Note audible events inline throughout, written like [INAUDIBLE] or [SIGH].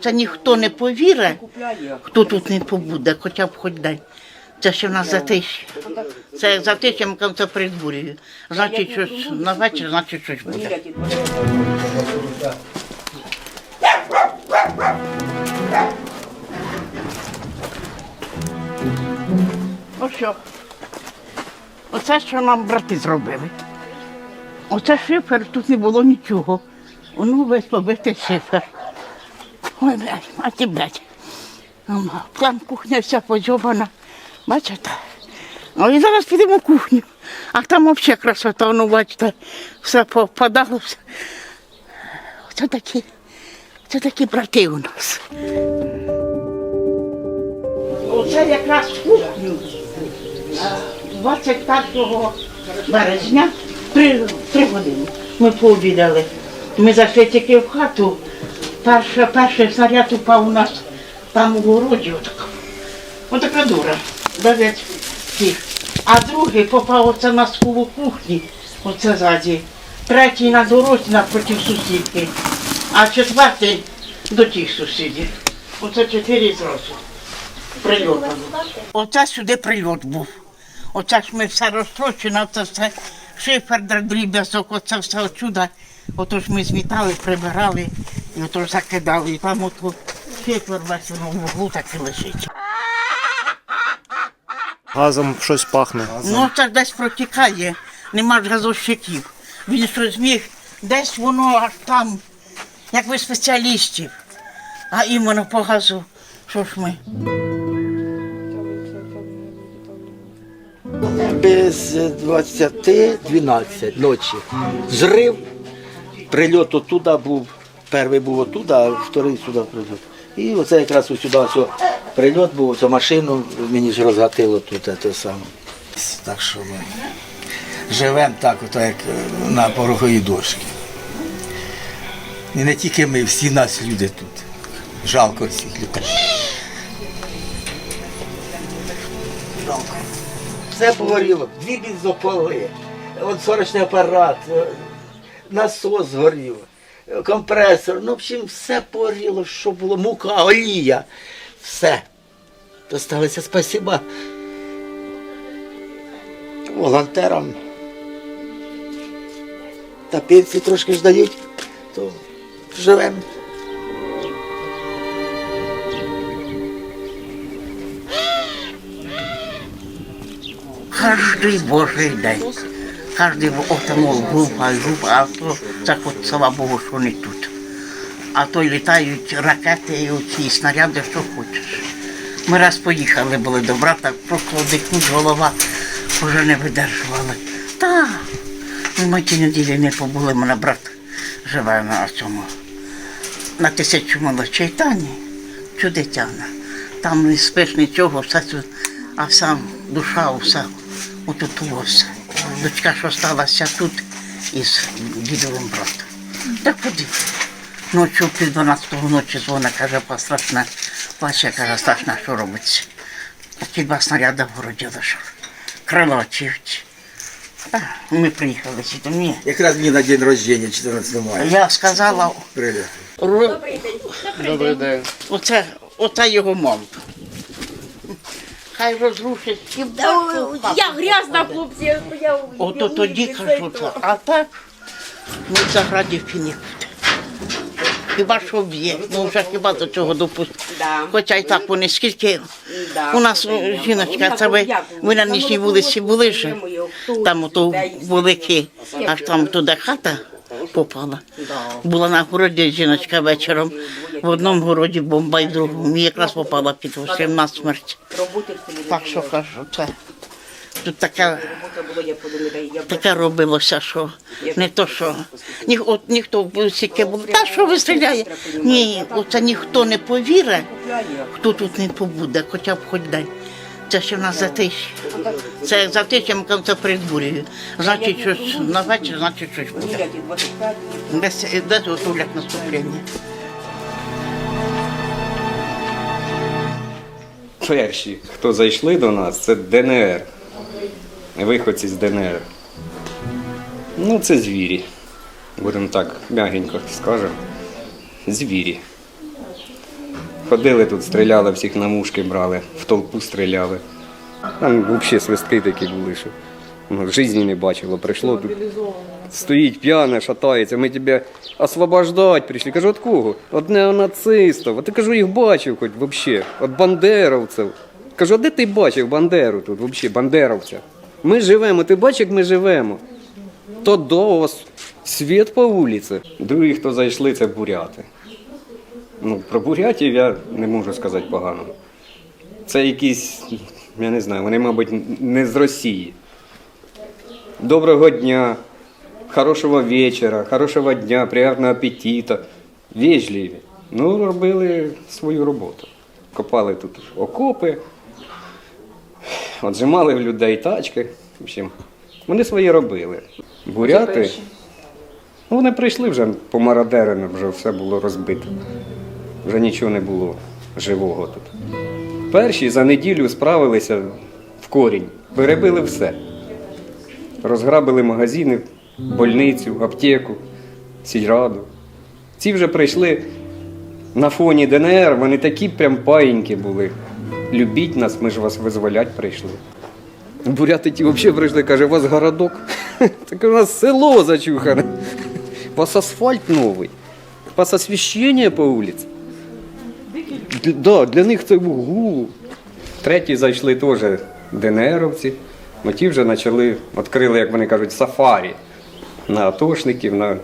Це ніхто не повірить, хто тут не побуде, хоча б хоч день. Це ще в нас затиші. Це як кажемо, це передбурює. Значить, щось на вечір, значить, щось буде. Ось що. Оце, що нам брати зробили. Оце шифер, тут не було нічого. Воно весь побитий шифер. Ой, блядь, мати, блядь. Там кухня вся позьобана. Бачите? Ну і зараз підемо в кухню. А там взагалі красота, ну бачите, все попадало. Все. Це такі, це такі брати у нас. Оце якраз кухню. а, 21 березня, три години. Ми пообідали. Ми зайшли тільки в хату. Перше, перший снаряд упав у нас там у городі. Отака, отака дура. Дев'ять тих. А другий попав оце на схову кухні, оце ззаді. Третій на дорозі напроти сусідки, а четвертий до тих сусідів. Оце чотири зразу. Прильот. Оце сюди прильот був. Оце ж ми все розтрощено, це все шифер, дріб'язок, оце все отсюда. Отож ми змітали, прибирали і отож закидали. І там ото шифер весь воно в углу так і лежить. Газом щось пахне. Ну це десь протікає, нема ж газощиків. Він що зміг, десь воно аж там, як ви спеціалістів. А іменно по газу, що ж ми? Без 20-12 ночі. Зрив, прильот отуда був. Перший був отуда, а вторий сюди прильот. І оце якраз ось сюди ось прильот був, оцю машину мені ж розгатило тут те саме. Так що ми живемо так, ото як е, на пороховій дошці. І не тільки ми, всі нас люди тут. Жалко всіх людей. Жалко. Все погоріло. Дві бензополи, от сварочний апарат, е, насос згорів, е, компресор. Ну, в общем, все погоріло, що було, мука, олія. Все. Досталося спасіба волонтерам. Та пенсії трошки ж дають, то живемо. Кожний божий день. Кожний отому група, група, а то це хоч слава Богу, що не тут. А то й літають ракети і оці снаряди, що хочеш. Ми раз поїхали були до брата, просто дихнуть голова вже не видержували. Та ми ті неділі не побули, мене брат живе на цьому. На тисячу молодшій тані, чудитяна. Там не спиш нічого, все тут, а вся душа, все отут все. Дочка, що сталася тут із дідовим братом. Так куди? Ночі пів 12 ночі дзвона, каже, страшна, плаче, каже, страшна, що робиться. Такі два снаряди в городі лежали. Крило чивці. Ми приїхали сюди. Ні. Якраз мені на день рождення 14 мая. Я сказала, Привіт. Ро- Добрий день. Оце, оце його мамка. Хай розрушить і всі Я грязна, хлопці. Я, Ото тоді кажу це. А так ну за градівки не. Хіба що б'є, ну вже хіба до цього допустити. Да. Хоча й так вони скільки. У нас ну, жіночка, це ви, ви на нижній вулиці були ж, там ото великі, аж там туди хата попала. Була на городі жіночка вечором. В одному городі бомба і в другому. І якраз попала під усім на смерть. Так що кажу, це тут я таке робилося, що не то, що ні, от ніхто в сіки було, та що ви стріляє? Ні, оце ніхто не повірить, хто тут не побуде, хоча б хоч день. Це ще в нас затиші. Це як затишя, ми кажемо, це передбурює. Значить, щось на вечір, значить, щось буде. 25 Десь, десь готовлять наступлення. Перші, хто зайшли до нас, це ДНР. Виходці з ДНР. Ну, це звірі. Будемо так м'ягенько скажемо. Звірі. Ходили тут, стріляли, всіх на мушки брали, в толпу стріляли. Там взагалі свистки такі були, що ну, в житті не бачило. Прийшло тут. Стоїть п'яне, шатається, ми тебе освобождати прийшли. Кажу, від кого? От неонацистів. А ти кажу, їх бачив хоч взагалі. От бандеровців. Кажу, а де ти бачив Бандеру тут взагалі, бандеровця? Ми живемо, ти бачиш, як ми живемо. То до вас світ по вулиці. Другі, хто зайшли, це буряти. Ну, про бурятів я не можу сказати погано. Це якісь, я не знаю, вони, мабуть, не з Росії. Доброго дня, хорошого вечора, хорошого дня, приятного апетита. Вежливі. Ну, робили свою роботу. Копали тут окопи, отжимали в людей тачки. В общем, вони своє робили. Буряти. Ну, вони прийшли вже помарадерено, вже все було розбито. Вже нічого не було живого тут. Перші за неділю справилися в корінь, перебили все. Розграбили магазини, больницю, аптеку, сільраду. Ці вже прийшли на фоні ДНР, вони такі прям паїнькі були. Любіть нас, ми ж вас визволять прийшли. Буряти ті взагалі прийшли, каже, у вас городок. [LAUGHS] Так у нас село зачухане. У вас асфальт новий. У вас освіщення по вулиці. Да, для них це угу. Треті зайшли теж ДНРовці. Ну ті вже почали, відкрили, як вони кажуть, сафарі на атошників, на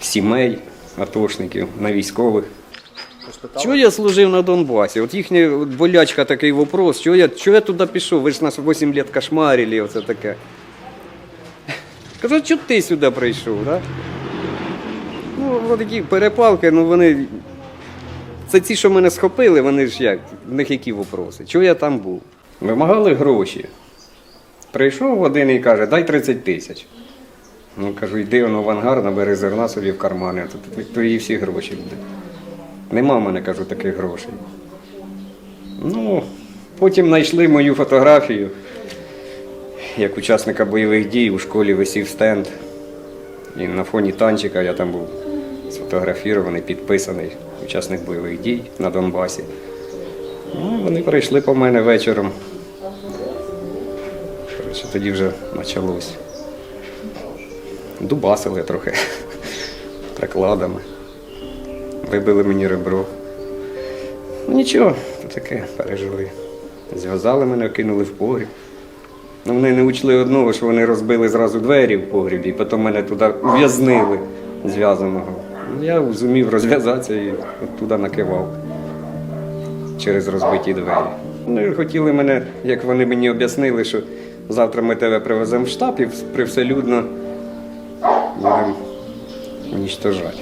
сімей атошників, на військових. Чого я служив на Донбасі? От їхня болячка такий вопрос, чого я, чого я туди пішов? Ви ж нас 8 років кошмарили, оце таке. Кажу, чого ти сюди прийшов, да? Ну, такі перепалки, ну вони. Це ті, що мене схопили, вони ж як, в них які вопроси? Чого я там був? Вимагали гроші. Прийшов один і каже, дай 30 тисяч. Ну, кажу, йди воно в ангар, набери зерна собі в кармани, а то твої всі гроші буде. Нема в мене, кажу, таких грошей. Ну, потім знайшли мою фотографію. Як учасника бойових дій у школі висів стенд. І на фоні танчика я там був сфотографірований, підписаний учасник бойових дій на Донбасі. Ну, вони прийшли по мене вечором. Тоді вже почалось. Дубасили трохи прикладами. Вибили мені ребро. Ну нічого, то таке пережили. Зв'язали мене, кинули в погріб. Ну, вони не учли одного, що вони розбили зразу двері в погрібі, і потім мене туди ув'язнили зв'язаного. Ну, Я зумів розв'язатися і туди накивав через розбиті двері. Вони хотіли мене, як вони мені об'яснили, що завтра ми тебе привеземо в штаб і привселюдно будемо унічтожати.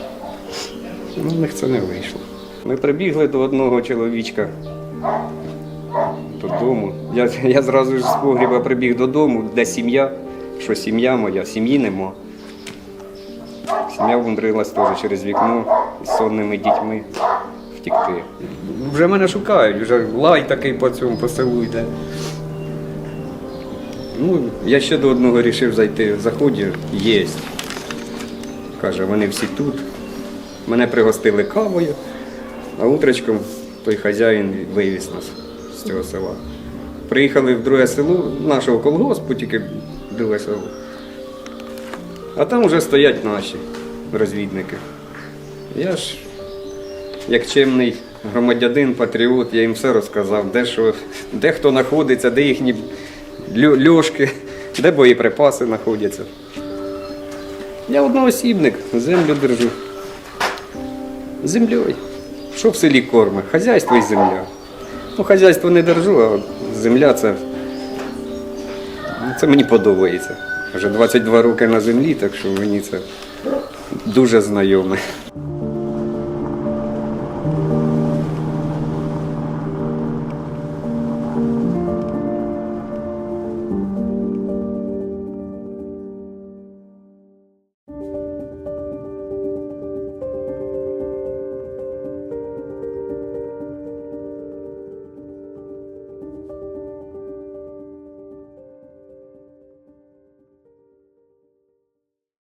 Ну, в них це не вийшло. Ми прибігли до одного чоловічка додому. Я, я зразу ж з погріба прибіг додому, де сім'я, що сім'я моя, сім'ї нема. Сім'я вмудрилась теж через вікно з сонними дітьми втікти. Вже мене шукають, вже лай такий по цьому по селу йде. Ну, я ще до одного вирішив зайти. Заходжу, єсть. Каже, вони всі тут. Мене пригостили кавою, а утречком той хазяїн вивіз нас з цього села. Приїхали в друге село, нашого колгоспу, тільки друге село. А там вже стоять наші розвідники. Я ж, як чемний громадянин, патріот, я їм все розказав, де, що, де хто знаходиться, де їхні льошки, де боєприпаси знаходяться. Я одноосібник, землю держу. Землею. Що в селі корме? Хазяйство і земля. Ну, хазяйство не держу, а земля це. Це мені подобається. Вже 22 роки на землі, так що мені це дуже знайоме.